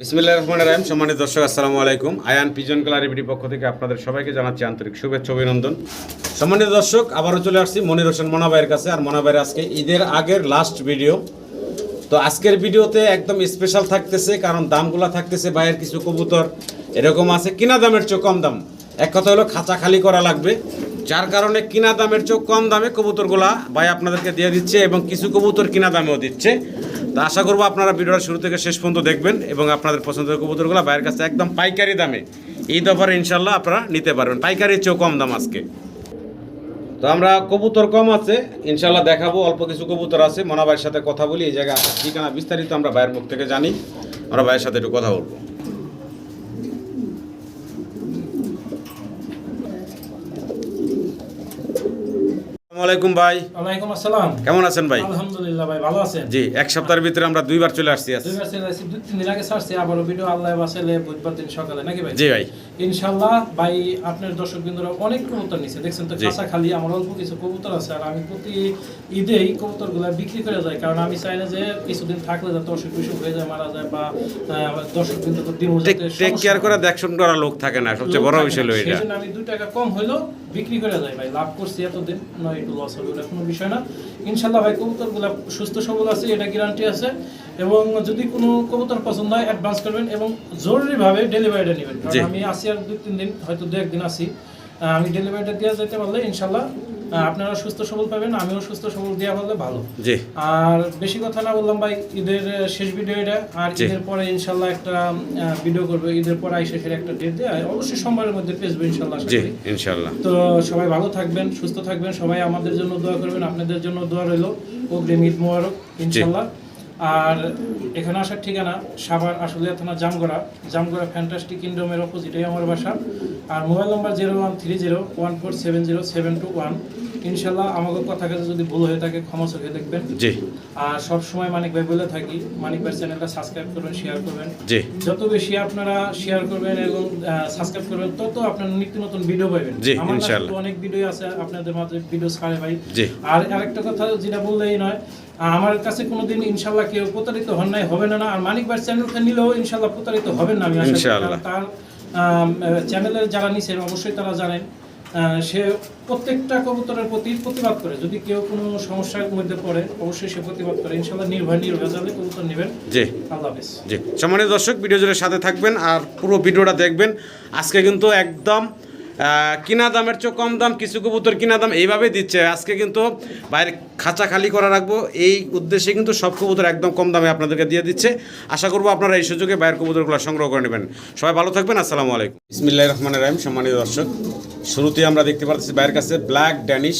বিসমিল্লাহ রহমান রাহিম। সম্মানিত দর্শক, আসসালামু আলাইকুম। আয়ান পিজন ক্লারিবিটি পক্ষ থেকে আপনাদের সবাইকে জানাচ্ছি আন্তরিক শুভেচ্ছা, অভিনন্দন। সম্মানিত দর্শক, আবারও চলে আসছি মনির হোসেন মোনা ভাইয়ের কাছে। আর মোনা ভাইয়ের আজকে ঈদের আগের লাস্ট ভিডিও তো আজকের ভিডিওতে একদম স্পেশাল থাকতেছে, কারণ দামগুলা থাকতেছে ভাইয়ের কিছু কবুতর। এরকম আছে, কিনা দামের চেয়ে কম দাম। এক কথা হলো খাঁচা খালি করা লাগবে। যার কারণে কিনা দামের চেয়ে কম দামে কবুতরগুলা ভাই আপনাদেরকে দিয়ে দিচ্ছে এবং কিছু কবুতর কিনা দামেও দিচ্ছে। তো আশা করব আপনারা ভিডিওটা শুরু থেকে শেষ পর্যন্ত দেখবেন এবং আপনাদের পছন্দের কবুতরগুলো ভাইয়ের কাছে একদম পাইকারি দামে এই দফারে ইনশাল্লাহ আপনারা নিতে পারবেন। পাইকারির চেয়েও কম দাম আজকে। তো আমরা কবুতর কম আছে ইনশাল্লাহ দেখাবো, অল্প কিছু কবুতর আছে। মনা ভাইয়ের সাথে কথা বলি, এই জায়গা ঠিকানা বিস্তারিত আমরা ভাইয়ের মুখ থেকে জানি। আমরা ভাইয়ের সাথে একটু কথা বলব। আলাইকুম ভাই। ওয়ালাইকুম আসসালাম। কেমন আছেন ভাই? আলহামদুলিল্লাহ ভাই ভালো আছেন? জি এক সপ্তাহের ভিতরে আমরা দুইবার চলে আসছি আজ। দুই মাস আসছি, দুই তিন দিন আগে ভিডিও আল্লাহ বাসাইলে বুধবার দিন সকালে নাকি ভাই? জি ভাই। ইনশাল্লাহ ভাই আপনার দর্শক বিন্দুরা অনেক কবুতর নিছে দেখছেন তো কাঁচা খালি আমার অল্প কিছু কবুতর আছে আর আমি প্রতি ঈদেই কবুতরগুলা বিক্রি করে যাই কারণ আমি চাই না যে কিছুদিন থাকলে যাতে অসুখ বিসুখ হয়ে যায় মারা যায় বা দর্শক বিন্দু দিন টেক টেক কেয়ার করে দেখশন করা লোক থাকে না সবচেয়ে বড় বিষয় হলো এটা। আমি দুই টাকা কম হইল বিক্রি করে দেয় ভাই। লাভ করছি এতদিন নয় একটু লস হবে ওটা কোনো বিষয় না। ইনশাল্লাহ ভাই কবুতরগুলা সুস্থ সবল আছে এটা গ্যারান্টি আছে। এবং যদি কোনো কবুতর পছন্দ হয় অ্যাডভান্স করবেন এবং জরুরিভাবে ডেলিভারিটা নেবেন। কারণ আমি আসি আর দুই তিন দিন হয়তো দু একদিন আসি আমি ডেলিভারিটা দেওয়া যেতে পারলে ইনশাল্লাহ আপনারা সুস্থ সবল পাবেন আমিও সুস্থ সবল দেওয়া বললে ভালো। জি। আর বেশি কথা না বললাম ভাই ঈদের শেষ ভিডিও এটা আর ঈদের পরে ইনশাল্লাহ একটা ভিডিও করব। ঈদের পরে আইসে সেটা একটা ডেট দেয় অবশ্যই সোমবারের মধ্যে পেসবো ইনশাল্লাহ জি ইনশাল্লাহ। তো সবাই ভালো থাকবেন সুস্থ থাকবেন সবাই আমাদের জন্য দোয়া করবেন আপনাদের জন্য দোয়া রইল। অগ্রিম ঈদ মোবারক ইনশাল্লাহ। আর এখানে আসার ঠিকানা সাভার আশুলিয়া থানা জামগড়া। জামগড়া ফ্যান্টাস্টিক কিংডমের অপোজিটেই আমার বাসা। আর mobile number zero one three zero one four seven zero seven two one ইনশাল্লাহ আমাকে কথা কাছে যদি ভুল হয়ে থাকে ক্ষমা চোখে দেখবেন। জি। আর সব সময় মানিক ভাই বলে থাকি মানিক ভাই চ্যানেলটা সাবস্ক্রাইব করবেন শেয়ার করবেন। জি। যত বেশি আপনারা শেয়ার করবেন এবং সাবস্ক্রাইব করবেন তত আপনার নিত্য নতুন ভিডিও পাবেন জি, ইনশাআল্লাহ। অনেক ভিডিও আছে আপনাদের মাঝে ভিডিও ছাড়ে ভাই। জি। আর আরেকটা কথা যেটা বললেই নয় আমার কাছে কোনোদিন ইনশাল্লাহ কেউ প্রতারিত হন নাই হবে না আর মানিক ভাই চ্যানেলটা নিলেও ইনশাল্লাহ প্রতারিত হবেন না আমি আশা করি। তার চ্যানেলে যারা নিছেন অবশ্যই তারা জানেন। সে প্রত্যেকটা কবুতরের প্রতি প্রতিবাদ করে। যদি কেউ কোনো সমস্যার মধ্যে পড়ে অবশ্যই সে প্রতিবাদ করে। ইনশাল্লাহ নির্ভয় নির্ভেজালে কবুতর নেবেন। জি। আল্লাহ হাফেজ। জি। সম্মানিত দর্শক ভিডিও জুড়ে সাথে থাকবেন আর পুরো ভিডিওটা দেখবেন। আজকে কিন্তু একদম কিনা দামের চেয়ে কম দাম, কিছু কবুতর কিনা দাম এইভাবে দিচ্ছে। আজকে কিন্তু বাইরে খাঁচা খালি করা রাখব। এই উদ্দেশ্যে কিন্তু সব কবুতর একদম কম দামে আপনাদেরকে দিয়ে দিচ্ছে। আশা করব আপনারা এই সুযোগে বাইরের কবুতরগুলো সংগ্রহ করে নেবেন। সবাই ভালো থাকবেন, আসসালামু আলাইকুম। ইসমিল্লাহ রহমান রাহিম, সম্মানিত দর্শক শুরুতেই আমরা দেখতে পাচ্ছি বাইরের কাছে ব্ল্যাক ড্যানিশ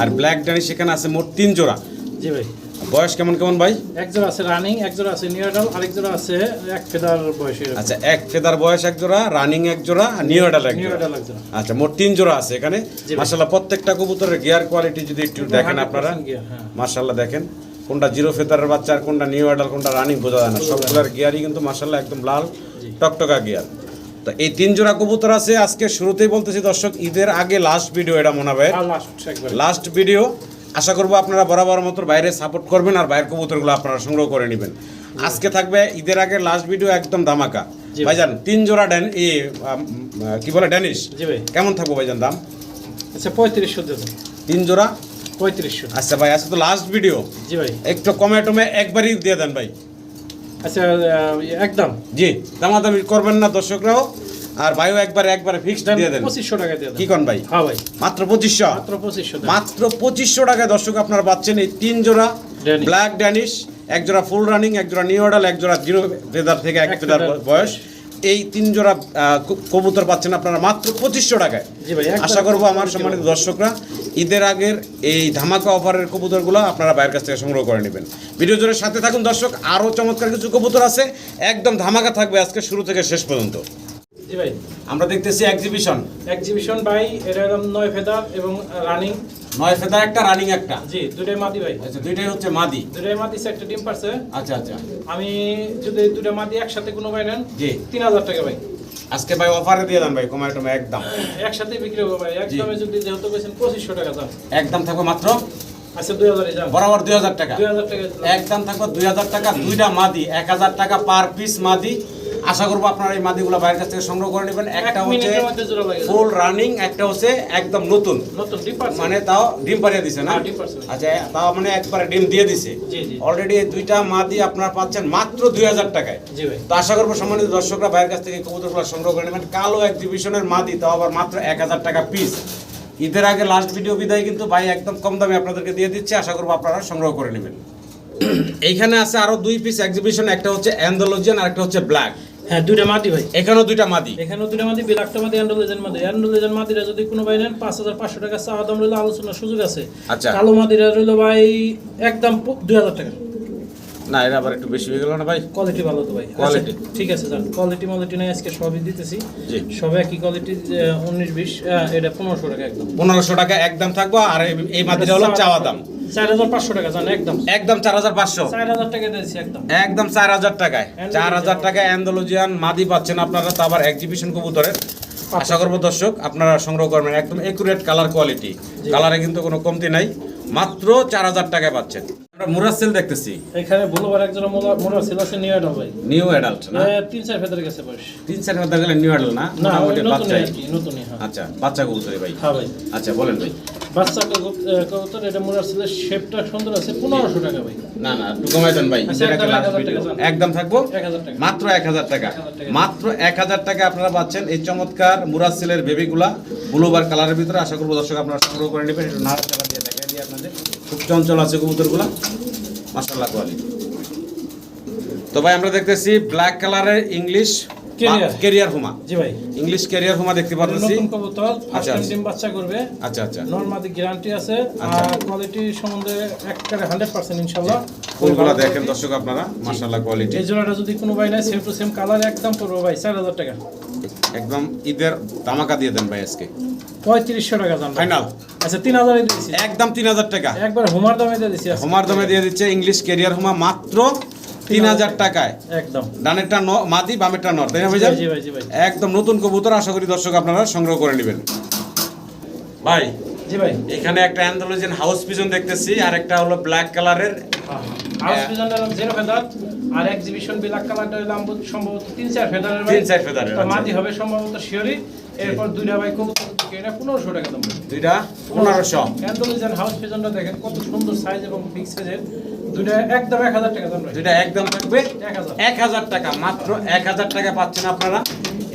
আর ব্ল্যাক ড্যানিশ এখানে আছে মোট তিন জোড়া। জি ভাই। বয়স কেমন কেমন ভাই? এক জোড়া আছে রানিং এক জোড়া আছে নিউ এডাল আরেক জোড়া আছে এক ফেদার বয়সের আচ্ছা এক ফেদার বয়স এক জোড়া রানিং এক জোড়া আর নিউ এডাল এক জোড়া। আচ্ছা মোট তিন জোড়া আছে এখানে। জি মাশাল্লাহ প্রত্যেকটা কবুতরের গিয়ার কোয়ালিটি যদি একটু দেখেন আপনারা। হ্যাঁ। মাশাল্লাহ দেখেন কোনটা জিরো ফেদারের বাচ্চা আর কোনটা নিউ এডাল কোনটা রানিং বোঝা যায় না। সবগুলোর গিয়ারই কিন্তু মাশাল্লাহ একদম লাল টকটকা গিয়ার তো এই তিন জোড়া কবুতর আছে। আজকে শুরুতেই বলতেছি দর্শক ঈদের আগে লাস্ট ভিডিও এটা মনে হয় লাস্ট ভিডিও আশা করব আপনারা বরাবর মতো বাইরে সাপোর্ট করবেন আর বাইরের কবুতরগুলো আপনারা সংগ্রহ করে নেবেন। আজকে থাকবে ঈদের আগে লাস্ট ভিডিও একদম ধামাকা। ভাই। ভাইজান তিন জোড়া ড্যান ই কি বলে ড্যানিশ জি ভাই। কেমন থাকব ভাইজান দাম? আচ্ছা পঁয়ত্রিশশো দেবো তিন জোড়া? পঁয়ত্রিশশো আচ্ছা ভাই আচ্ছা তো লাস্ট ভিডিও জি ভাই। একটু কমে টমে একবারই দিয়ে দেন ভাই। আচ্ছা একদম। জি দামাদামি করবেন না দর্শকরাও। আর ভাইও একবার একবারে ফিক্সড দিয়ে দেন। পঁচিশশো টাকা দিয়ে দেন। কি কন ভাই? হ্যাঁ ভাই। মাত্র পঁচিশশো? মাত্র পঁচিশশো দেন মাত্র পঁচিশশো টাকায় দর্শক আপনারা পাচ্ছেন এই তিন জোড়া ব্ল্যাক ড্যানিশ এক জোড়া ফুল রানিং এক জোড়া নিউ অর্ডাল এক জোড়া জিরো ফেদার থেকে এক ফেদার বয়স। এই তিন জোড়া কবুতর পাচ্ছেন আপনারা মাত্র পঁচিশশো টাকায়। জি ভাই আশা করব আমার সম্মানিত দর্শকরা ঈদের আগের এই ধামাকা অফারের কবুতরগুলো আপনারা বাইরের কাছ থেকে সংগ্রহ করে নেবেন। ভিডিও জোরের সাথে থাকুন দর্শক আরও চমৎকার কিছু কবুতর আছে। একদম ধামাকা থাকবে আজকে শুরু থেকে শেষ পর্যন্ত। জি ভাই। আমরা দেখতেছি এক্সিবিশন এক্সিবিশন ভাই এটা একদম নয় ফেদার এবং রানিং নয় ফেদার একটা রানিং একটা। জি দুটাই মাদি ভাই। আচ্ছা দুইটাই হচ্ছে মাদি। দুটাই মাদি একটা ডিম পারছে। আচ্ছা আচ্ছা। আমি যদি দুটা মাদি একসাথে কোনো ভাই নেন জি। তিন হাজার টাকা ভাই। আজকে ভাই অফারে দিয়ে দেন ভাই কমায় টমে একদম। একসাথে বিক্রি হবে ভাই। একদমে যদি যেহেতু বলছেন পঁচিশশো টাকা দাম। একদম থাকবে মাত্র? আচ্ছা বরাবর দুই হাজার টাকা। দুই হাজার টাকা একদম থাকবে দুই হাজার টাকা দুইটা মাদি। এক হাজার টাকা পার পিস মাদি। আশা করব আপনারা এই মাদিগুলো বাইরের কাছ থেকে সংগ্রহ করে নেবেন। একটা হচ্ছে ফুল রানিং একটা হচ্ছে একদম নতুন। মানে তাও ডিম পাড়িয়ে দিছে না? হ্যাঁ। আচ্ছা তাও মানে একবারে ডিম দিয়ে দিছে। অলরেডি দুইটা মাদি আপনারা পাচ্ছেন মাত্র দুই হাজার টাকায়। তো আশা করব সম্মানিত দর্শকরা বাইরের কাছ থেকে কবুতরগুলো সংগ্রহ করে নেবেন। কালো এক্সিবিশনের মাদি তাও আবার মাত্র এক হাজার টাকা পিস ঈদের আগে লাস্ট ভিডিও বিদায় কিন্তু ভাই একদম কম দামে আপনাদেরকে দিয়ে দিচ্ছে। আশা করব আপনারা সংগ্রহ করে নেবেন। এইখানে আছে আরও দুই পিস এক্সিবিশন একটা হচ্ছে অ্যান্ডোলজিয়ান আর একটা হচ্ছে ব্ল্যাক হ্যাঁ দুইটা ভাই। এখানেও দুইটা মাদি এখানেও দুইটা মাদি বিলাকটা মাদি অ্যান্ডোলেজেন মাদি অ্যান্ডোলেজেন মাদিরা যদি কোনো ভাই নেন পাঁচ হাজার পাঁচশো টাকা চাওয়া দাম রইল আলোচনার সুযোগ আছে। আচ্ছা। কালো মাদিরা রইল ভাই একদম দুই হাজার টাকা। না এটা আবার একটু বেশি হয়ে গেল না ভাই? কোয়ালিটি ভালো তো ভাই। Quality। আচ্ছা, ঠিক আছে কোয়ালিটি মালিটি নাই আজকে সবই দিতেছি। সবে একই কোয়ালিটি উনিশ বিশ এটা পনেরোশো টাকা একদম। পনেরোশো টাকা একদম থাকব আর এই- মাদিটা হলো চাওয়া দাম। চার হাজার পাঁচশো টাকা জান একদম। একদম চার হাজার পাঁচশো। চার হাজার টাকা দিয়েছি একদম। একদম চার হাজার টাকায়। চার হাজার টাকায় অ্যান্ডোলজিয়ান মাদি পাচ্ছেন আপনারা তো আবার এক্সিবিশন কবুতরের। আশা করব দর্শক আপনারা সংগ্রহ করবেন। একদম একুরেট কালার কোয়ালিটি কালারে কিন্তু কোনো কমতি নাই। মাত্র চার হাজার টাকায় পাচ্ছেন। আমরা মুরাসেল দেখতেছি। এখানে ভুলবার একজন মোড়া আছে নিউ অ্যাডাল ভাই। নিউ অ্যাডাল্ট না? তিন চার ফেদার গেছে বয়স। তিন চার হাজার গেলে নিউ অ্যাডাল্ট না? হ্যাঁ। আচ্ছা বাচ্চা কবুতরে ভাই। হ্যাঁ ভাই। আচ্ছা বলেন ভাই। বাচ্চা কবুতর এটা মোড়া ছিল শেপটা সুন্দর আছে পনেরোশো টাকা ভাই। না না একটু কমাই দেন ভাই আচ্ছা, এটা একটা একদম last 1000 video। টাকা যান। একদম থাকব? এক হাজার টাকা। মাত্র এক হাজার টাকা। মাত্র এক হাজার টাকা আপনারা পাচ্ছেন এই চমৎকার বেবিগুলা ব্লুবার কালারের ভিতরে। আশা করব দর্শক আপনারা সংগ্রহ করে নেবেন। একটু নাড়া চালা দিয়ে দেখাই দিই আপনাদের। খুব চঞ্চল আছে কবুতরগুলা। মাসাল্লাহ কোয়ালিটি তো ভাই আমরা দেখতেছি ব্ল্যাক কালারের ইংলিশ Carrier। হুমা। জি ভাই। ইংলিশ কেরিয়ার হুমা দেখতে পাচ্ছি নতুন কবুতর আচ্ছা। ডিম বাচ্চা করবে। আচ্ছা আচ্ছা। নর্মাদি গ্যারান্টি আছে। আর কোয়ালিটি সম্বন্ধে একবারে হান্ড্রেড পার্সেন্ট ইনশাল্লাহ ফুলগুলা দেখেন দর্শক আপনারা। মাসাল্লাহ কোয়ালিটি এই জোড়াটা যদি কোনো ভাই নাই সেম টু সেম কালার একদম পড়ব ভাই টাকা। একদম ঈদের দামাকা দিয়ে দেন ভাই আজকে। পঁয়ত্রিশশো টাকা দাম ফাইনাল আচ্ছা তিন হাজারে একদম তিন হাজার টাকা। একবার হোমার দামে দিয়ে। হোমার দামে দিয়ে দিচ্ছে ইংলিশ ক্যারিয়ার হোমা মাত্র তিন হাজার টাকায়। একদম। ডানেরটা মাদি বামেরটা নর তাই না ভাই একদম নতুন কবুতর আশা করি দর্শক আপনারা সংগ্রহ করে নেবেন। ভাই জি ভাই। এখানে একটা অ্যান্থোলজিয়ান হাউস পিজন দেখতেছি আর একটা হলো ব্ল্যাক কালারের হাউস জিরো ফেদার আর এক্সিবিশন কালারটা এলাম সম্ভবত তিন চার ফেদারের তিন চার ফেদারের, আচ্ছা। হবে সম্ভবত শিওরি এরপর দুইটা ভাই কবুতর থেকে এটা পনেরোশো টাকা দাম। দুইটা? পনেরোশো। অ্যান্থোলজিয়ান হাউস পিজনটা দেখেন কত সুন্দর সাইজ এবং বিগ সাইজের দুইটা একদম এক হাজার টাকা দাম ভাই দুইটা একদম থাকবে? এক হাজার। টাকা মাত্র এক হাজার টাকা পাচ্ছেন আপনারা।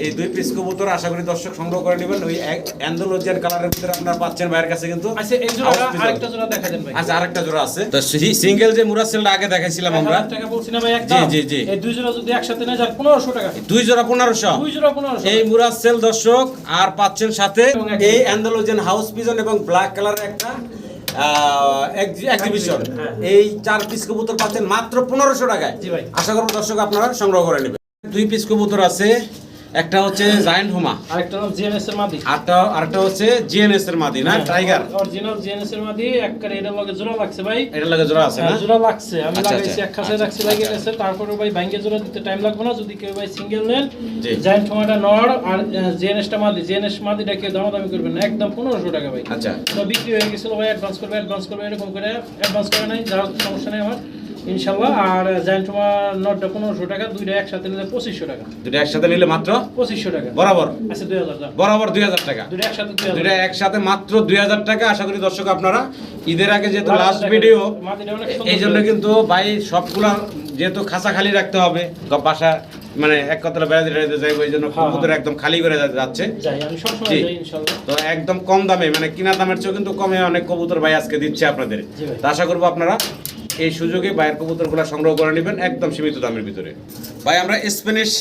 এই দুই পিস কবুতর আশা করি দর্শক সংগ্রহ করে নেবেন। ওই অ্যান্ডোলজিয়ান কালারের ভিতরে আপনারা পাচ্ছেন ভাইয়ের কাছে কিন্তু। আচ্ছা এই pigeon। আরেকটা জোড়া দেখা দেন ভাই। আচ্ছা আরেকটা জোড়া আছে। তো সিঙ্গেল যে মুরাসেলটা আগে দেখাইছিলাম আমরা। টাকা বলছি না ভাই একদম। জি, জি। এই দুই জোড়া যদি একসাথে নেয় যার পনেরোশো টাকা। দুই জোড়া পনেরোশো। দুই জোড়া পনেরোশো। এই মুরাসেল দর্শক আর পাচ্ছেন সাথে এই অ্যান্ডালোজেন হাউস পিজন এবং ব্ল্যাক কালারের একটা এক্সিবিশন হ্যাঁ। এই চার পিস কবুতর পাচ্ছেন মাত্র পনেরোশো টাকায়। আশা করব দর্শক আপনারা সংগ্রহ করে নেবেন। দুই পিস কবুতর আছে। একটা হচ্ছে জায়েন্ট হোমা আরেকটা নাম জিএনএস এর মাদি। আরটা আরেকটা হচ্ছে জিএনএস এর মাদি না? টাইগার অরিজিনাল জিএনএস এর মাদি একবারে এটার লগে জোড়া লাগছে ভাই। এটা লাগে জোড়া আছে না? হ্যাঁ, জোড়া লাগছে। আমি আচ্ছা, লাগাইছি আচ্ছা। এক খাসে রাখছি লাগিয়ে গেছে তারপরে ভাই ব্যাংকে জোড়া দিতে টাইম লাগবে না। যদি কেউ ভাই সিঙ্গেল নেন। জায়েন্ট টমাটা নর আর জিএনএসটা মাদি। জিএনএস মাদিটা কেউ দামাদামি করবেন না। একদম পনেরোশো টাকা ভাই। আচ্ছা। তো বিক্রি হয়ে গেছিল ভাই অ্যাডভান্স করবে অ্যাডভান্স করবে এরকম করে। অ্যাডভান্স করে নাই যার সমস্যা নেই আমার। ইনশাল্লাহ আর নটটা পনেরোশো টাকা দুইটা একসাথে নিলে পঁচিশশো টাকা। দুটো একসাথে নিলে মাত্র? পঁচিশশো টাকা। বরাবর? আচ্ছা দুই হাজার বরাবর দুই হাজার টাকা? দুইটা একসাথে দুইটা একসাথে মাত্র দুই হাজার টাকা আশা করি দর্শক আপনারা ঈদের আগে যেহেতু লাস্ট ভিডিও এই জন্য কিন্তু ভাই সবগুলা যেহেতু খাসা খালি রাখতে হবে বাসা মানে এক কথাটা বেড়াতে বেড়াতে যাই ওই জন্য হ্যাঁ, কবুতর একদম খালি করে যাচ্ছে। তো একদম কম দামে মানে কিনা দামের চেয়েও কিন্তু কমে অনেক কবুতর ভাই আজকে দিচ্ছে আপনাদের। আশা করব আপনারা এই সুযোগে ভাইয়ের কবুতরগুলো সংগ্রহ করে নেবেন একদম সীমিত দামের ভিতরে। ভাই আমরা স্প্যানিশ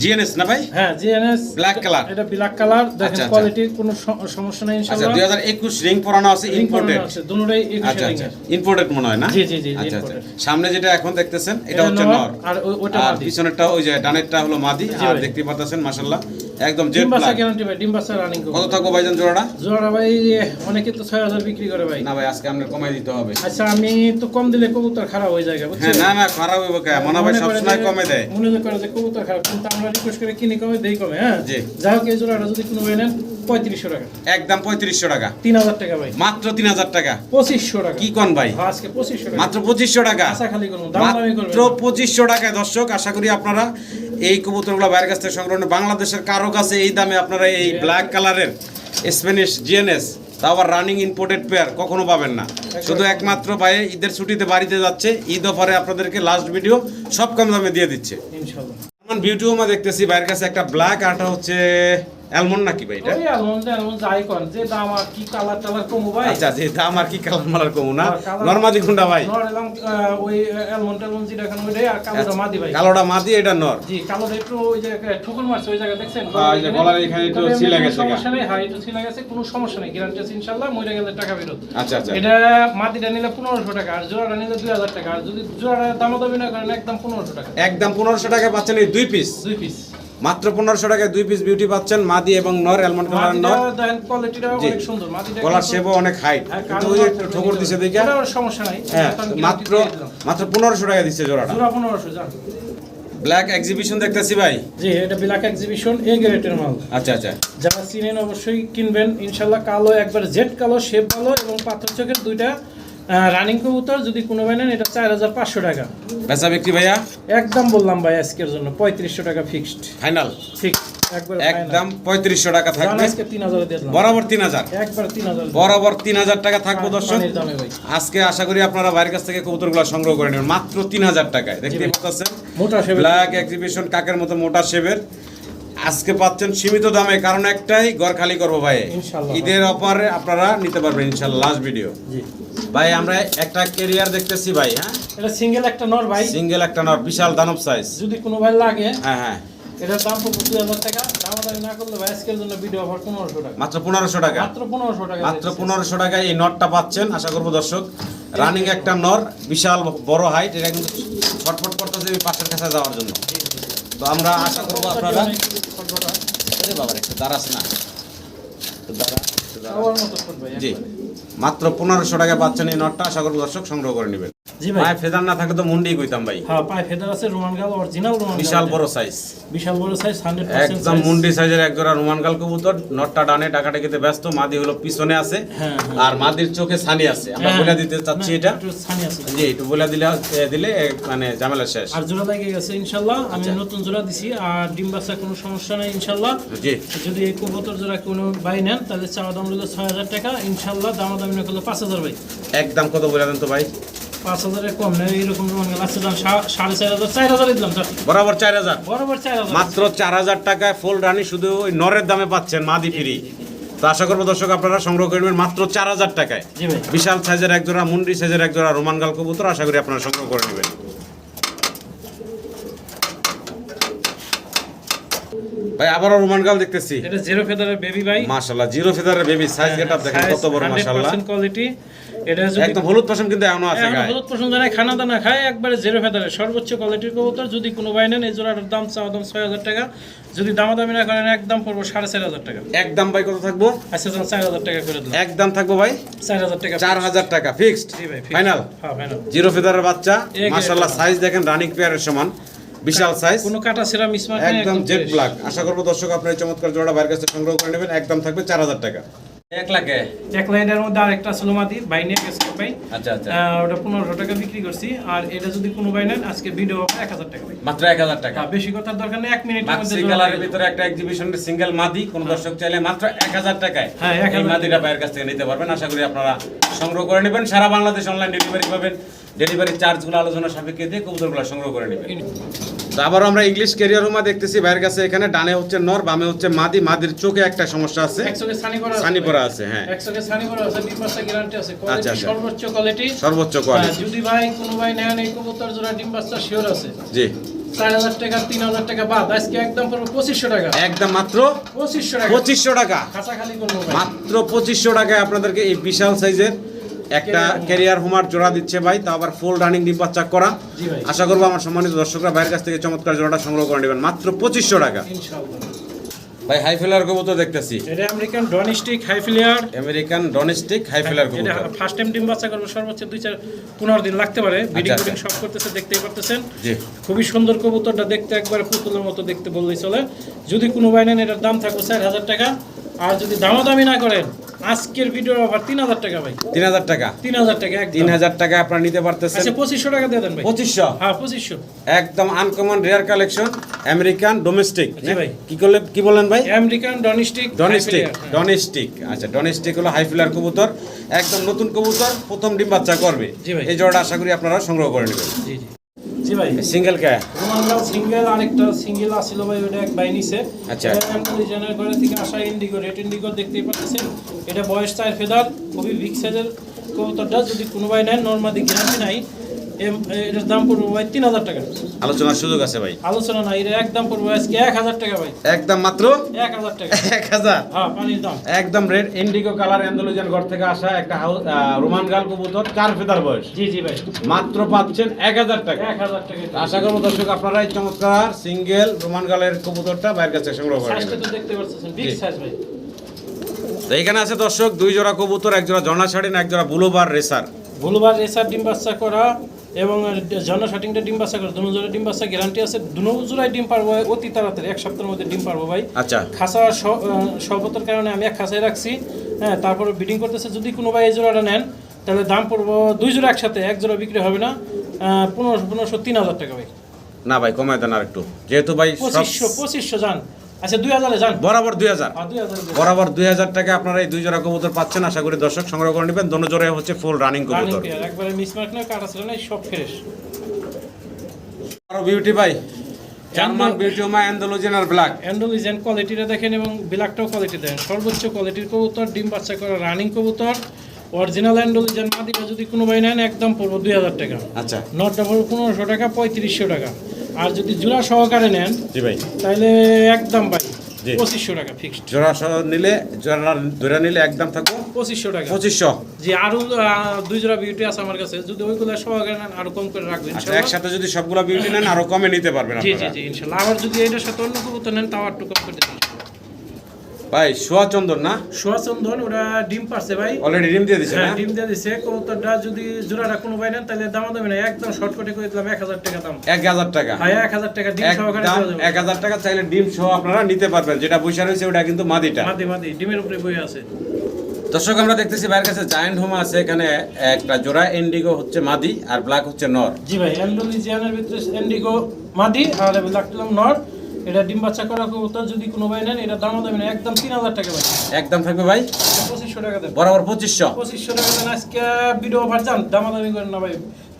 জিএনএস না ভাই? হ্যাঁ জিএনএস Black color। এটা ব্ল্যাক কালার আচ্ছা, দেখেন আচ্ছা। কোয়ালিটির কোনো সমস্যা নেই আচ্ছা ইনশাআল্লাহ। দুই হাজার একুশ রিং পরানো আছে ইম্পোর্টেড দুটোটাই আচ্ছা আচ্ছা। ইম্পোর্টেড মনে হয় না? জি, জি, জি, আচ্ছা আচ্ছা। সামনে যেটা এখন দেখতেছেন এটা হচ্ছে নর, আর ওটা মাদি। পিছনেরটা ওই যে ডানেরটা হলো মাদি আর দেখতে পাচ্ছেন মাশাআল্লাহ। একদম জেড বাচ্চা গ্যারান্টি ভাই ডিম বাচ্চা রানিং কত থাকব ভাইজান জোড়াটা? জোড়া ভাই অনেকে তো ছয় হাজার বিক্রি করে ভাই। না ভাই আজকে আমরা কমাই দিতে হবে। আচ্ছা আমি তো কম দিলে কবুতর খারাপ হয়ে যায় হ্যাঁ বুঝছেন না না খারাপ হবে কে? মনে ভাই সব সময় সবসময় কমে দেয়। মনে করে যে কবুতর খারাপ কিন্তু আমরা রিকোয়েস্ট করে কিনে কমে দেই কমে হ্যাঁ? জি। যাই হোক এই জোড়াটা যদি কোনো ভাই নেন পঁয়ত্রিশশো টাকা। একদম পঁয়ত্রিশশো টাকা। তিন হাজার টাকা ভাই। মাত্র তিন হাজার টাকা। পঁচিশশো টাকা। কি কন ভাই? হ্যাঁ, আজকে পঁচিশশো টাকা। মাত্র পঁচিশশো টাকা। খালি করব দাম দামি করবেন। মাত্র পঁচিশশো টাকায় দর্শক আশা করি আপনারা এই কবুতরগুলো বাইরের কাছ থেকে সংগ্রহ বাংলাদেশের কারও কাছে এই দামে আপনারা এই ব্ল্যাক কালারের স্প্যানিশ জিএনএস তা আবার রানিং ইম্পোর্টেড পেয়ার কখনো পাবেন না। শুধু একমাত্র ভাই ঈদের ছুটিতে বাড়িতে যাচ্ছে ঈদ অফারে আপনাদেরকে লাস্ট ভিডিও সব কম দামে দিয়ে দিচ্ছে। ভিডিও দেখতেছি বাইরের কাছে একটা ব্ল্যাক আটা হচ্ছে অ্যালমন্ড নাকি ভাই এটা? ওই আলমন্দ আলমন্দ যাই করেন যে দাম আর কি কালার টালার কমু ভাই? আচ্ছা যে দাম আর কি কালার মালার কমু না? নর্মাদি গুন্ডা ভাই? নর ওই অ্যালমন্ড টালমন্ড যেটা এখন ওইটাই আর কালোটা মাদি ভাই। কালোটা মাদি এটা নর? জি কালোটা একটু ওই যে ঠুকুর মারছে ওই জায়গা দেখছেন? হ্যাঁ, যে গলার এখানে একটু তবে কোনো গেছে সমস্যা নেই হ্যাঁ একটু ছিলে গেছে কোনো সমস্যা নেই গ্যারান্টি আছে ইনশাল্লাহ মরে গেলে টাকা ফেরত। আচ্ছা আচ্ছা। এটা নিলে টাকা আর জোড়াটা নিলে দুই হাজার টাকা আর যদি জোড়াটা দামাদামি না করেন একদম পনেরোশো টাকা। একদম পনেরোশো টাকায় পাচ্ছেন এই দুই পিস দুই পিস মাত্র পনেরোশো টাকায় দুই পিস বিউটি পাচ্ছেন মাদি এবং নর অ্যালমন্ড কালার নর। মাটিটা শেপও অনেক হাইট হ্যাঁ, কিন্তু ওই একটু ঠোকর দিছে দেখে। সমস্যা নাই হ্যাঁ মাত্র। মাত্র পনেরোশো টাকা দিচ্ছে জোড়াটা। পনেরোশো ব্ল্যাক এক্সিবিশন দেখতেছি ভাই। জি এটা বিলাক এক্সিবিশন এ গ্রেটের মাল। আচ্ছা আচ্ছা। যারা চিনেন অবশ্যই কিনবেন ইনশাল্লাহ কালো একবার জেড কালো শেপ ভালো এবং পাথর চোখের দুইটা রানিং কবুতর যদি কোনো ভাই নেন এটা চার হাজার পাঁচশো টাকা। বেচা বিক্রি ভাইয়া? একদম বললাম ভাই আজকের জন্য পঁয়ত্রিশশো টাকা ফিক্সড ফাইনাল ফিক্সড একদম পঁয়ত্রিশশো টাকা থাকবে। বরাবর তিন হাজার? বরাবর তিন হাজার টাকা থাকব দর্শক। দামে ভাই। আজকে আশা করি আপনারা বাইরের কাছ থেকে কবুতরগুলো সংগ্রহ করে নেবেন। মাত্র তিন হাজার টাকায়। দেখতে। পাচ্ছেন? ব্ল্যাক এক্সিবিশন কাকের মতো মোটা শেপের। আজকে পাচ্ছেন সীমিত দামে কারণ একটাই ঘর খালি করব ভাই। ঈদের অফারে আপনারা নিতে পারবেন ইনশাল্লাহ লাস্ট ভিডিও ভাই আমরা একটা কেরিয়ার দেখতেছি ভাই হ্যাঁ? এটা সিঙ্গেল একটা নর ভাই। সিঙ্গেল একটা নর বিশাল দানব সাইজ যদি কোনো ভাই লাগে হ্যাঁ হ্যাঁ। এটার দাম পড়বে দুই হাজার টাকা। দামাদামি না করলে ভাই আজকের জন্য ভিডিও অফার পনেরোশো টাকা। মাত্র পনেরোশো টাকা? মাত্র পনেরোশো টাকা মাত্র পনেরোশো টাকায় এই নটটা পাচ্ছেন আশা করব দর্শক। রানিং একটা নর বিশাল বড় হাইট এটা কিন্তু ছটফট করতেছে পাশের কাছে যাওয়ার জন্য। তো আমরা আশা করব আপনারা ছোটটা। আরে বাবা একটু দাঁড়াস না। জি। মাত্র পনেরোশো টাকা পাচ্ছেন এই নটটা। আশা করব দর্শক সংগ্রহ করে নেবেন। জি ভাই। পায়ে ফেদার না থাকলে তো মুন্ডি কইতাম ভাই। হ্যাঁ পায়ে ফেদার আছে রোমান গাল অরিজিনাল রোমান বিশাল বড় সাইজ বিশাল বড় সাইজ হান্ড্রেড একদম মুন্ডি সাইজের এক জোড়া রুমান গাল কবুতর নটটা ডানে টাকাটাকিতে ব্যস্ত মাদি হলো পিছনে আছে হ্যাঁ, আর মাদির চোখে ছানি আছে। আমরা বলে দিতে চাচ্ছি এটা। ছানি আছে। জি একটু বলে দিলে দিলে মানে ঝামেলা শেষ। আর জোড়া লেগে গেছে ইনশাল্লাহ আমি আচ্ছা। নতুন জোড়া দিছি আর ডিম বাচ্চা কোনো সমস্যা নেই জি। যদি এই কবুতর জোড়া কোনো বাই নেন তাহলে চাওয়া দাম টাকা ইনশাল্লাহ দামাদামি না করলে ভাই। একদম কত বলে দেন তো ভাই? পাঁচ হাজারের কম নেই এইরকম রোমান গাল আছে দাম সাড়ে চার হাজার চার হাজারই দিলাম স্যার। বরাবর চার হাজার। বরাবর চার হাজার। মাত্র চার হাজার টাকায় ফুল রানি শুধু ওই নরের দামে পাচ্ছেন মাদি ফিরি। তো আশা করব দর্শক আপনারা সংগ্রহ করবেন মাত্র চার হাজার টাকায়। বিশাল সাইজের এক জোড়া মুন্ডি সাইজের এক জোড়া রোমান গাল কবুতর আশা করি আপনারা সংগ্রহ করে নেবেন। ভাই আবারও রোমান গাল দেখতেছি। এটা জিরো ফেদারের বেবি ভাই। মাশাআল্লাহ জিরো ফেদারের বেবি সাইজ গেটআপ দেখেন কত বড় মাশাআল্লাহ। কোয়ালিটি এটা যদি একদম হলুদ পশম কিন্তু এখনও আছে গায়ে হলুদ পছন্দ নাই খানা দানা খায় একবারে জিরো ফেদারের। সর্বোচ্চ কোয়ালিটির কবুতর যদি কোনো ভাই নেন এই জোড়াটার দাম চাওয়া দাম ছয় হাজার টাকা। যদি দামাদামি না করেন একদম পড়ব সাড়ে চার হাজার টাকা। একদম ভাই কত থাকব? আচ্ছা চার হাজার টাকা করে দিলাম। একদম থাকব ভাই? চার হাজার টাকা চার হাজার টাকা ফিক্সড ফাইনাল হ্যাঁ ফাইনাল জিরো ফেদারের বাচ্চা মাশাআল্লাহ। সাইজ দেখেন রানিং পেয়ারের সমান। বিশাল সাইজ কোনো কাটা সেরা মিসমার্ক নেই একদম জেড ব্ল্যাক আশা করব দর্শক আপনার এই চমৎকার জোড়া বাইরের কাছে সংগ্রহ করে নেবেন। একদম থাকবে চার হাজার টাকা। এক লাখে? এক লাইনের মধ্যে আরেকটা ছিল মাদি বাই নিয়ে গেছে ভাই আচ্ছা আচ্ছা। ওটা পনেরোশো টাকা বিক্রি করছি। আর এটা যদি কোনো ভাই নেন আজকে ভিডিও এক হাজার টাকা ভাই মাত্র এক হাজার টাকা? হ্যাঁ, বেশি কথার দরকার নেই এক মিনিটের মধ্যে কালারের ভিতরে একটা এক্সিবিশনের সিঙ্গেল মাদি কোন দর্শক চাইলে মাত্র এক হাজার টাকায় হ্যাঁ, এই মাদিটা বাইরের কাছ থেকে নিতে পারবেন। আশা করি আপনারা সংগ্রহ করে নেবেন। সারা বাংলাদেশ অনলাইন ডেলিভারি পাবেন। ডেলিভারি চার্জগুলো আলোচনা সাপেক্ষে দিয়ে কবুতরগুলো সংগ্রহ করে নেবেন। তো আবারও আমরা ইংলিশ ক্যারিয়ার রুমা দেখতেছি বাইরের কাছে এখানে ডানে হচ্ছে নর বামে হচ্ছে মাদি মাদির চোখে একটা সমস্যা আছে। সানি করা পরা আছে হ্যাঁ। একশোকে সানি করা আছে ডিম বাচ্চা গ্যারান্টি আছে। কোয়ালিটি আচ্ছা, আচ্ছা। সর্বোচ্চ কোয়ালিটি সর্বোচ্চ কোয়ালিটি যদি ভাই কোনো ভাই নেন এই কবুতর জোড়া ডিম বাচ্চা শিওর আছে। জি। চার হাজার টাকা তিন হাজার টাকা বাদ। আজকে একদম পঁচিশশো টাকা। একদম মাত্র পঁচিশশো টাকা। পঁচিশশো টাকা। খাঁচা খালি করব ভাই। মাত্র পঁচিশশো টাকায় আপনাদেরকে এই বিশাল সাইজের একটা ক্যারিয়ার হোমার জোড়া দিচ্ছে ভাই তা আবার ফুল রানিং ডিম বাচ্চা করা। আশা করব আমার সম্মানিত দর্শকরা বাইরের কাছ থেকে চমৎকার জোড়াটা সংগ্রহ করে নেবেন। মাত্র পঁচিশশো টাকা। ভাই হাই ফেলার কবুতর দেখতেছি। এটা American domestic high flyer American domestic high flyer এটা ফার্স্ট টাইম ডিম বাচ্চা করবে সর্বোচ্চ দুই চার পনেরো দিন লাগতে পারে। বিডিং আচ্ছা। সব করতেছে দেখতেই পারতেছেন। জি। খুবই সুন্দর কবুতরটা দেখতে একবার পুতুলের মতো দেখতে বললেই চলে। যদি কোনো বাই নেন এটার দাম থাকবে চার হাজার টাকা। আর যদি দামাদামি না করেন আজকের ভিডিওর অফার তিন হাজার টাকা ভাই। তিন হাজার টাকা। তিন হাজার টাকা একদম। তিন হাজার টাকা আপনারা নিতে পারতেছেন। আচ্ছা পঁচিশশো টাকা দিয়ে দেন ভাই। পঁচিশশো? হ্যাঁ পঁচিশশো। একদম uncommon rare collection American domestic ভাই। কি করলে কি বললেন ভাই? আমেরিকান ডনিস্টিক ডনেস্টিক ডনেস্টিক আচ্ছা ডনেস্টিক হলো হাই ফিলার কবুতর। একদম নতুন কবুতর প্রথম ডিম বাচ্চা করবে। এই জোড়াটা আশা করি আপনারা সংগ্রহ করে নেবেন। জি জি। জি ভাই। সিঙ্গেল কে রোমানলাল সিঙ্গেল আরেকটা সিঙ্গেল আসছিল ভাই ওটা এক বাই নিছে। আচ্ছা। জেনারেল করে থেকে আসা ইন্ডিগো রেড ইন্ডিগো দেখতেই পাচ্ছেন। এটা বয়স চার ফেদার খুবই বিগ সাইজের কবুতরটা। যদি কোনো ভাই নেন নর্মাদি গ্যারান্টি নাই। এটার দাম পড়বে ভাই তিন হাজার টাকা। আলোচনার সুযোগ আছে ভাই। আলোচনা নাই এটা একদম পড়বে আজকে এক হাজার টাকা ভাই। একদম মাত্র? এক হাজার টাকা। এক হাজার? হ্যাঁ পানির দাম। একদম রেড ইন্ডিগো কালার অ্যান্ডালুজিয়ান ঘর থেকে আসা একটা হাউস রোমান গাল কবুতর চার ফেদার বয়স। জি জি ভাই। মাত্র পাচ্ছেন এক হাজার টাকা। এক হাজার টাকা। আশা করব দর্শক আপনারা এই চমৎকার সিঙ্গেল রোমান গালের কবুতরটা বাইরের কাছে সংগ্রহ করে সাইজটা দেখতে পাচ্ছেন বিগ সাইজ ভাই। তো এখানে আছে দর্শক দুই জোড়া কবুতর এক জোড়া জর্না শাড়িন এক জোড়া বুলোবার রেসার। ভুলবার রেসার ডিম বাচ্চা করা এবং জন্য শাটিংটা ডিম বাচ্চা করা দুনো জোড়া ডিম বাচ্চা গ্যারান্টি আছে। দুনো জোড়ায় ডিম পারব ভাই, অতি তাড়াতাড়ি এক সপ্তাহের মধ্যে ডিম পারব ভাই। আচ্ছা। খাসা স- স্বল্পতার কারণে আমি এক খাসায় রাখছি। হ্যাঁ তারপরে বিডিং করতেছে যদি কোনো ভাই এই জোড়াটা নেন তাহলে দাম পড়ব দুই জোড়া একসাথে এক জোড়া বিক্রি হবে না। পনেরোশো পনেরোশো তিন হাজার টাকা ভাই। না ভাই কমায় দেন আর একটু যেহেতু ভাই পঁচিশশো পঁচিশশো যান। আচ্ছা দুই হাজারে যান। বরাবর দুই হাজার। হাজার বরাবর দুই হাজার টাকা আপনারা এই দুই জোড়া কবুতর পাচ্ছেন। আশা করি দর্শক সংগ্রহ করে নেবেন। দোনো জোড়ায় হচ্ছে ফুল রানিং রানিং কবুতর। একবারে মিসমার্ক না কাটা ছিল না সব ফ্রেশ আরও বিউটি ভাই। জার্মান বিউটি মা অ্যান্ডালুজিয়ান আর ব্ল্যাক কোয়ালিটিটা দেখেন এবং ব্ল্যাকটাও কোয়ালিটি দেন সর্বোচ্চ কোয়ালিটির কবুতর ডিম বাচ্চা করা রানিং কবুতর। অরিজিনাল মাদিটা যদি কোনো ভাই নেন একদম পড়ব দুই হাজার টাকা। আচ্ছা। নটটা পড়ব পনেরোশো টাকা পঁয়ত্রিশশো টাকা। আর যদি জোড়া সহকারে নেন জি ভাই। তাহলে একদম ভাই পঁচিশশো টাকা ফিক্সড জোড়া সহ নিলে জোড়া ধরে নিলে একদম থাকব পঁচিশশো টাকা। পঁচিশশো। জি আরও আহ, দুই জোড়া বিউটি আছে আমার কাছে। যদি ওইগুলো সহকারে নেন আরও কম করে রাখবেন আচ্ছা একসাথে যদি সবগুলো বিউটি নেন আরও কমে নিতে পারবেন জি জি জি ইনশাল্লাহ। আবার যদি এটার সাথে অন্য কবুতর নেন তাও একটু কম করে দেবেন ভাই সোয়া চন্দন না? সোয়া চন্দন ওরা ডিম পারছে ভাই। অলরেডি ডিম দিয়ে দিছে হ্যাঁ ডিম দিয়ে দিছে। কবুতরটা যদি জোড়াটা কোনো ভাই নেন তাহলে দাম দেবে না একদম শর্টকাটে করে দিলাম এক হাজার টাকা দাম। এক হাজার টাকা? হ্যাঁ এক হাজার টাকা ডিম সহকারে একদম দেওয়া যাবে। এক হাজার টাকা চাইলে ডিম সহ আপনারা নিতে পারবেন। যেটা বৈশা রয়েছে ওটা কিন্তু মাদিটা। মাদি মাদি ডিমের উপরে বই আছে। দর্শক আমরা দেখতেছি ভাইয়ের কাছে জায়ান্ট হোমা আছে। এখানে একটা জোড়া ইন্ডিগো হচ্ছে মাদি আর ব্ল্যাক হচ্ছে নর জি ভাই অ্যান্ডোলিজিয়ানের ভিতরে এন্ডিগো মাদি আর লাকটিলাম নর এটা ডিম বাচ্চা করা কবুতর যদি কোনো ভাই নেন এটা দাম দেবে না একদম তিন হাজার টাকা ভাই। একদম থাকবে ভাই? পঁচিশশো টাকা দেবে বরাবর পঁচিশশো? পঁচিশশো টাকা দেন আজকে ভিডিও অফার যান দামাদামি করেন না ভাই।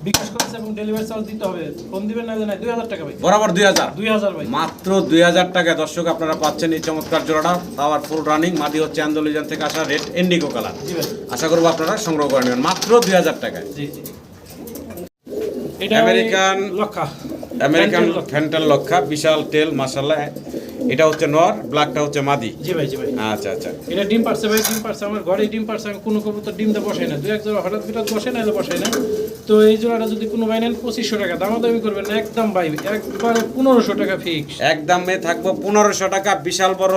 বিকাশ করেছে এবং ডেলিভারি চার্জ দিতে হবে। ফোন দিবেন না না দুই হাজার টাকা ভাই। বরাবর দুই হাজার? দুই হাজার ভাই। মাত্র দুই হাজার টাকা দর্শক আপনারা পাচ্ছেন এই চমৎকার জোড়াটা। পাওয়ার ফুল রানিং মাদি হচ্ছে আন্দোলিজান থেকে আসা রেড ইন্ডিগো কালার জি ভাই। আশা করব আপনারা সংগ্রহ করে নেবেন মাত্র দুই হাজার টাকায়। জি জি। American- লক্ষা আমেরিকান ফ্যান্টাল লক্ষা বিশাল মাসাল্লাহ এটা হচ্ছে নর ব্ল্যাকটা হচ্ছে মাদি। জি ভাই জি ভাই। আচ্ছা আচ্ছা। এটা ডিম পারছে ভাই ডিম পারছে। আমার ঘরে ডিম পারছে আমি কোনো কবুতর ডিমটা বসাই না। দু এক জোড়া হঠাৎ বিঠাৎ বসে না বসাই না। তো এই জোড়াটা যদি কোনো ভাই নেন পঁচিশশো টাকা। দামাদামি করবেন না একদম ভাই একবারে পনেরোশো টাকা ফিক্স একদমে থাকব পনেরোশো টাকা বিশাল বড়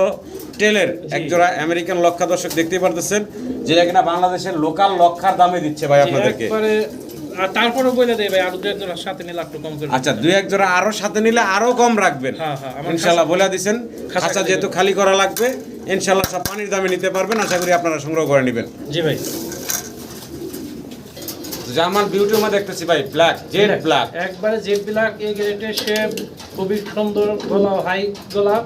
টেলের এক জোড়া আমেরিকান লক্ষা দর্শক দেখতেই পারতেছেন যেটা কিনা বাংলাদেশের লোকাল লক্ষার দামে দিচ্ছে ভাই আপনাদেরকে। একবারে তারপরে বলে ভাই আরও সাথে নিলে একটু কম করে। আচ্ছা দুই এক জোড়া আরও সাথে নিলে আরও কম রাখবেন। হ্যাঁ, হ্যাঁ, ইনশাল্লাহ বলে খাঁচা যেহেতু খালি করা লাগবে ইনশাল্লাহ সব পানির দামে নিতে পারবেন। আশা করি আপনারা সংগ্রহ করে নিবেন। জি ভাই। জার্মান বিউটি মধ্যে দেখতেছি ভাই ব্ল্যাক জেড ব্ল্যাক একবারে জেড ব্ল্যাক এই গ্রেডের শেপ খুবই সুন্দর গলা হাই গলা।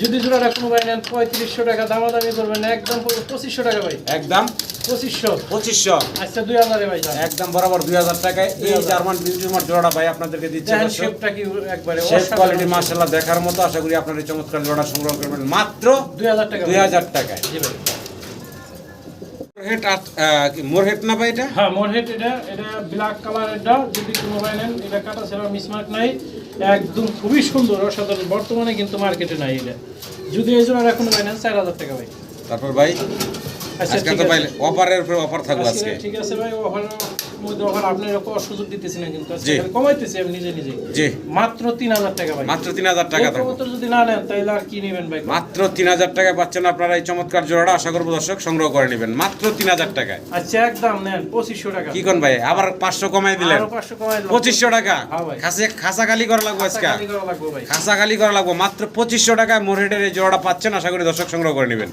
যদি জোড়াটা কোনো ভাই নেন পঁয়ত্রিশশো টাকা দামাদামি করবেন একদম পঁচিশশো টাকা ভাই। একদম? পঁচিশশো। পঁচিশশো? আচ্ছা দুই হাজারে ভাই একদম বরাবর দুই হাজার টাকায়। এই জার্মান বিউটি মার জোড়াটা ভাই আপনাদেরকে দিচ্ছে শেপটা কি একবারে শেষ কোয়ালিটি মার্শাল্লাহ দেখার মতো। আশা করি আপনার চমৎকার জোড়া সংগ্রহ করবেন মাত্র দুই হাজার টাকা দুই হাজার টাকায়। জি ভাই। মোরহেট আর মোরহেট না ভাই এটা? হ্যাঁ মোরহেড এটা এটা ব্ল্যাক কালার এটা যদি কোনো ভাই নেন এটা কাটা ছাড়া মিসমার্ক নাই। একদম খুবই সুন্দর অসাধারণ। বর্তমানে কিন্তু মার্কেটে নাই এটা। যদি এই জন্য কোনো ভাই নেন চার হাজার টাকা ভাই। তারপর ভাই আচ্ছা আজকে তো ভাই অফারের উপরে অফার থাকবে আজকে আজকে। ঠিক আছে ভাই ওভার মধ্যে আবার আপনি এরকম সুযোগ দিতেছি না কিন্তু আজকে জি। খালি কমাইতেছি আমি নিজে নিজে। জি। মাত্র তিন হাজার টাকা ভাই। মাত্র তিন হাজার টাকা থাকবে। যদি না নেন তাহলে আর কি নেবেন ভাই? মাত্র তিন হাজার টাকা পাচ্ছেন আপনারা এই চমৎকার জোড়াটা আশা করব দর্শক সংগ্রহ করে নেবেন। মাত্র তিন হাজার টাকায়। আচ্ছা একদম নেন পঁচিশশো টাকা। কি কোন ভাই? আবার পাঁচশো কমাই দিলেন। আরও কমাই টাকা? হ্যাঁ খাসি খাসা খালি করা লাগবে আজকে? খালি করা লাগবে ভাই। খাসা খালি করা লাগবে। মাত্র পঁচিশশো টাকায় মোরহেডের এই জোড়াটা পাচ্ছেন আশা করি দর্শক সংগ্রহ করে নেবেন।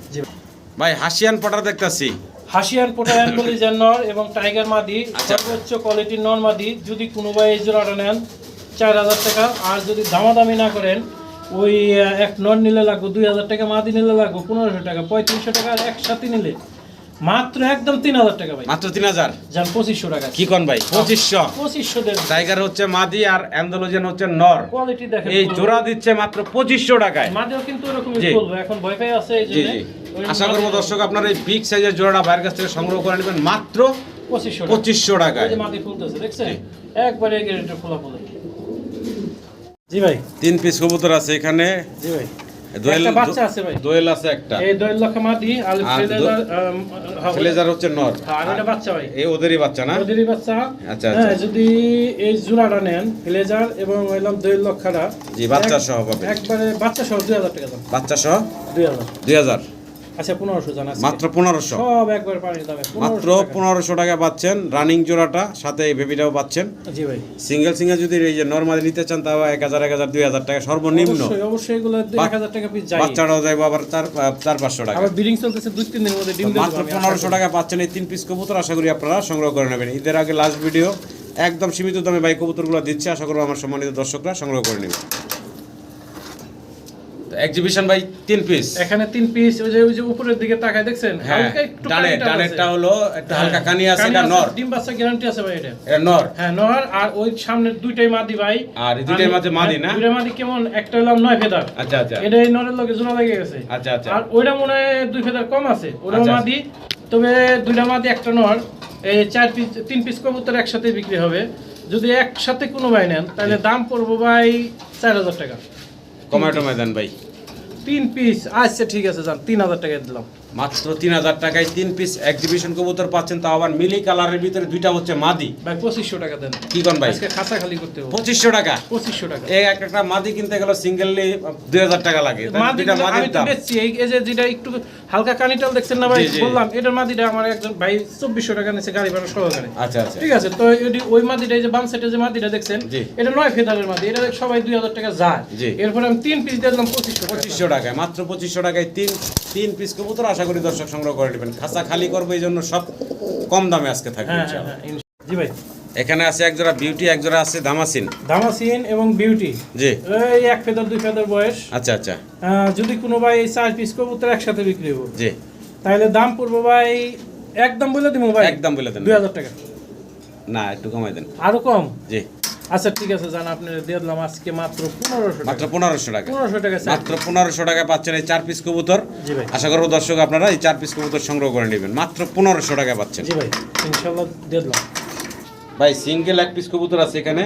ভাই হাসিয়ান পটার দেখতেছি। হাসিয়ান পোটায়ান বলিজার নর এবং টাইগার মাদি আচ্ছা। সর্বোচ্চ কোয়ালিটির নর মাদি যদি কোনো ভাই এই জোড়াটা নেন চার হাজার টাকা। আর যদি দামাদামি না করেন ওই এক নর নিলে লাগবে দুই হাজার টাকা মাদি নিলে লাগবে পনেরোশো টাকা পঁয়ত্রিশশো টাকা আর একসাথে নিলে। মাত্র একদম তিন হাজার টাকা ভাই। মাত্র তিন হাজার? যান পঁচিশশো টাকা। কি কোন ভাই? পঁচিশশো। পঁচিশশো দেন। টাইগার হচ্ছে মাদি আর অ্যান্ডোলোজেন হচ্ছে নর। কোয়ালিটি দেখেন এই জোড়া দিচ্ছে মাত্র পঁচিশশো টাকায়। মাদিও কিন্তু ওরকমই বলব এখন ভয় পেয়ে আছে এই জন্য। আশা করব দর্শক আপনার এই বিগ সাইজের জোড়াটা বাইরের কাছ থেকে সংগ্রহ করে নেবেন মাত্র পঁচিশশো টাকা। টাকায়। এই যে মাটি ফুলতেছে দেখছেন? একবারে খোলা খোলা জি ভাই। তিন পিস কবুতর আছে এখানে। জি ভাই। দোয়েল একটা বাচ্চা আছে ভাই। একটা। এই দশ লক্ষ মাটি আর আর ফ্লেজার ফ্লেজার হচ্ছে নর। আর এটা বাচ্চা ভাই। এই ওদেরই বাচ্চা না? ওদেরই বাচ্চা। আচ্ছা, হ্যাঁ আচ্ছা। যদি এই জোড়াটা নেন ফ্লেজার এবং এলাম দুই লক্ষটা জি বাচ্চা সহ পাবে একবারে বাচ্চা সহ দুই হাজার টাকা দাম। বাচ্চা সহ? দুই হাজার। দুই হাজার। আচ্ছা পনেরোশো জানা মাত্র পনেরোশো। সব একবার পানির দামে মাত্র 1500 টাকা। পাচ্ছেন রানিং জোড়াটা সাথে এই বেবিটাও পাচ্ছেন। জি ভাই। সিঙ্গেল সিঙ্গেল যদি এই যে নর্মালি নিতে চান তাও টাকা সর্বনিম্ন। অবশ্যই অবশ্যই এগুলো দুই এক হাজার টাকা পিস যায় বাচ্চাটাও যাইবো আবার টাকা। আবার বিডিং চলতেছে দুই তিন দিনের মধ্যে ডিম মাত্র আমি, আশা পনেরোশো করি। টাকা পাচ্ছেন এই তিন পিস কবুতর আশা করি আপনারা সংগ্রহ করে নেবেন। ঈদের আগে লাস্ট ভিডিও একদম সীমিত দামে বাই কবুতরগুলো দিচ্ছে আশা করব আমার সম্মানিত দর্শকরা সংগ্রহ করে নেবেন এক্সিবিশন ভাই তিন পিস এখানে তিন পিস ওই যে ওই যে উপরের দিকে তাকায় দেখছেন? হ্যাঁ ডানে ডানেরটা হলো একটু হালকা কানি আছে এটা নর। ডিম বাচ্চা গ্যারান্টি আছে ভাই এটা। এটা নর। হ্যাঁ নর আর ওই সামনের দুইটাই মাদি ভাই। আর এই দুইটার মাঝে মাদি না? দুইটা মাদি কেমন? একটা হলাম নয় ফেদার। আচ্ছা আচ্ছা। এটা এই নরের লগে জোড়া লেগে গেছে। আচ্ছা আচ্ছা। আর ওইটা মনে হয় দুই ফেদার কম আছে। ওটা আচ্ছা, মাদি। তবে দুইটা মাদি একটা নর। এই চার পিস তিন পিস কবুতর একসাথে বিক্রি হবে। যদি একসাথে কোনো ভাই নেন তাহলে দাম পড়ব ভাই চার হাজার টাকা। কমায় টমায় দেন ভাই তিন পিস আচ্ছা ঠিক আছে যান তিন হাজার টাকা দিলাম। মাত্র তিন হাজার টাকায় তিন পিস এক্সিবিশন কবুতর পাচ্ছেন তাও আবার মিলি কালারের ভিতরে দুইটা হচ্ছে মাদি। ভাই পঁচিশশো টাকা দেন। কি কোন ভাই? আজকে খাসা খালি করতে হবে। পঁচিশশো টাকা? পঁচিশশো টাকা। এই এক একটা মাদি কিনতে গেলে সিঙ্গেলি দুই হাজার টাকা লাগে। তাই মাদি দাম। এই যে যেটা একটু হালকা কানিটাল দেখছেন না ভাই। বললাম এটার মাদিটা আমার একজন ভাই চব্বিশশো টাকা নিচে গাড়ি ভাড়া সহকারে। আচ্ছা আচ্ছা। ঠিক আছে তো এটি ওই মাদিটা এই যে বাম সাইডে যে মাদিটা দেখছেন এটা নয় ফেদারের মাদি এটা সবাই দুই হাজার টাকা যায়। এরপরে আমি তিন পিস দিয়ে দিলাম পঁচিশশো পঁচিশশো টাকায় মাত্র পঁচিশশো টাকায় তিন তিন পিস কবুতর আশা করি দর্শক সংগ্রহ করে নেবেন। খাসা খালি করব এই জন্য সব কম দামে আজকে থাকবে হ্যাঁ হ্যাঁ। হ্যাঁ ইনশা- জি ভাই। এখানে আছে এক জোড়া বিউটি এক জোড়া আছে দামাসিন দামাসিন এবং বিউটি জি। এই এক ফেদার দুই ফেদার বয়স। আচ্ছা আচ্ছা। যদি কোনো ভাই এই চার পিস কবুতর একসাথে বিক্রি হব জি। তাহলে দাম পড়ব ভাই একদম বলে দিব ভাই। একদম বলে দেন। দুই হাজার টাকা। না একটু কমাই দেন। আরও কম? জি। আচ্ছা ঠিক আছে জান আপনি দিয়ে দিলাম আজকে মাত্র পনেরোশো টাকা। মাত্র পনেরোশো টাকা। পনেরোশো টাকা মাত্র পনেরোশো টাকা পাচ্ছেন এই চার পিস কবুতর। জি ভাই। আশা করব দর্শক আপনারা এই চার পিস কবুতর সংগ্রহ করে নেবেন। মাত্র পনেরোশো টাকা পাচ্ছেন। জি ভাই ইনশাল্লাহ দিয়ে দিলাম। ভাই সিঙ্গেল এক পিস কবুতর আছে এখানে।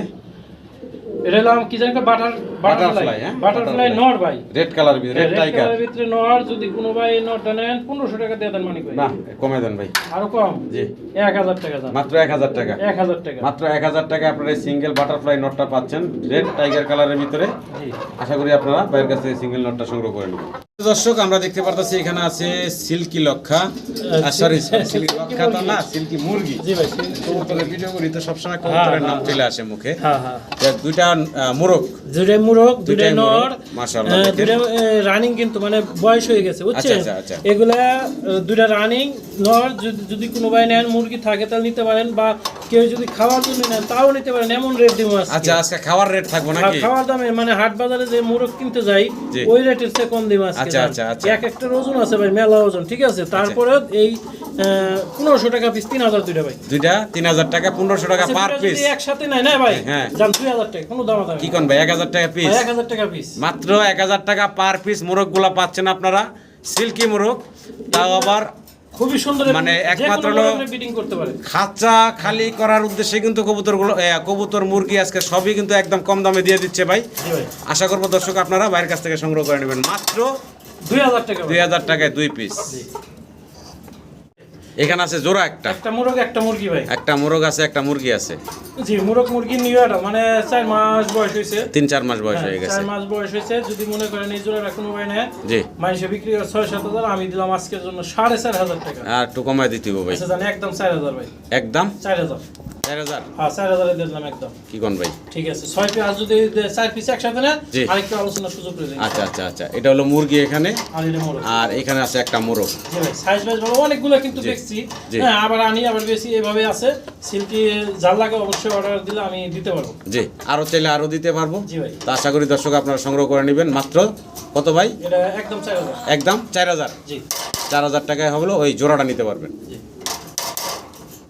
এটা হলাম কি জানি বাটার বাটারফ্লাই হ্যাঁ? বাটারফ্লাই নর ভাই রেড কালার ভিতরে রেড রেড টাইগার কালারের ভিতরে নর যদি কোনো ভাই নরটা নেন পনেরোশো টাকা দিয়ে দেন মানিক ভাই। না কমে দেন ভাই। আরও কম? জি। এক হাজার টাকা দাম। মাত্র এক হাজার টাকা। এক হাজার টাকা। মাত্র এক হাজার টাকা আপনারা সিঙ্গেল বাটারফ্লাই নটটা পাচ্ছেন রেড টাইগার কালারের ভিতরে। জি। আশা করি আপনারা বাইরের কাছ সিঙ্গেল নটটা সংগ্রহ করে নেবেন। দর্শক আমরা দেখতে পারতেছি এখানে আছে সিল্কি লক্ষা। সরি সিল্কি লক্ষা তো না সিল্কি মুরগি। জি ভাই কবুতরের ভিডিও করি তো সবসময় কবুতরের নাম চলে আসে মুখে। হ্যাঁ হ্যাঁ। দুইটা মোরগ। মুরগ দুটাই নর রানিং কিন্তু মানে বয়স হয়ে গেছে বুঝছেন? আচ্ছা, আচ্ছা। এগুলা রানিং নর যদি যদি কোনো ভাই নেন মুরগি থাকে তাহলে নিতে পারেন বা কেউ যদি খাওয়ার জন্য নেন তাও নিতে পারেন এমন রেট দিব আচ্ছা আজকে খাওয়ার রেট থাকব নাকি? খাওয়ার দামে মানে হাট বাজারে যে মোরগ কিনতে যাই ওই রেটের চেয়ে কম দিব আজকে আচ্ছা, আচ্ছা, আচ্ছা। এক একটা ওজন আছে ভাই মেলা ওজন ঠিক আছে? তারপরে এই পনেরোশো টাকা পিস তিন হাজার দুইটা ভাই। দুইটা? তিন হাজার টাকা পনেরোশো টাকা আচ্ছা, পার পিস একসাথে নাই না ভাই? হ্যাঁ। দুই হাজার টাকা কোনো দাম দাম কি কোন ভাই? এক হাজার টাকা পিস মাত্র এক হাজার টাকা পার পিস মোরগগুলা পাচ্ছেন আপনারা। সিল্কি মোরগ তাও আবার খুবই সুন্দর মানে একমাত্র খাঁচা খালি করার উদ্দেশ্যে কিন্তু কবুতরগুলো কবুতর মুরগি আজকে সবই কিন্তু একদম কম দামে দিয়ে দিচ্ছে ভাই। আশা করব দর্শক আপনারা বাইরের কাছ থেকে সংগ্রহ করে নেবেন। মাত্র দুই হাজার টাকা দুই হাজার টাকায় দুই পিস। এখানে আছে জোড়া একটা। একটা মুরগ একটা মুরগি ভাই। একটা মুরগ আছে একটা মুরগি আছে। জি মুরগ মুরগি নিউ এটা মানে চার মাস বয়স হইছে তিন চার মাস বয়স হ্যাঁ, হয়ে গেছে। চার মাস বয়স হইছে যদি মনে করেন এই জোড়াটা কোনো ভাই না জি। মাংস বিক্রি করে ছয় সাত হাজার আমি দিলাম আজকের জন্য সাড়ে চার হাজার টাকা। আর একটু কমায় দিতে হবে ভাই। আচ্ছা জানি একদম চার হাজার ভাই। একদম? চার হাজার। হ্যাঁ দিলাম একদম। কি কোন ভাই? ঠিক আছে পিস যদি পিস একসাথে নেন জি। আরেকটু আলোচনার সুযোগ রয়েছে আচ্ছা আচ্ছা আচ্ছা। এটা হলো মুরগি এখানে। আর এটা মোরগ। আর এখানে আছে একটা মোরগ। জি ভাই সাইজ ভাইজ ভালো অনেকগুলো কিন্তু দেখছি। হ্যাঁ আবার আনি আবার বেশি এভাবে আছে। সিল্কি জাল লাগে অবশ্যই অর্ডার দিলে আমি দিতে পারব। জি আরও চাইলে আরও দিতে পারব। জি ভাই। তো আশা করি দর্শক আপনারা সংগ্রহ করে নেবেন। মাত্র কত ভাই? এটা একদম চার হাজার। একদম চার হাজার। জি। চার হাজার টাকায় হলো ওই জোড়াটা নিতে পারবেন। জি।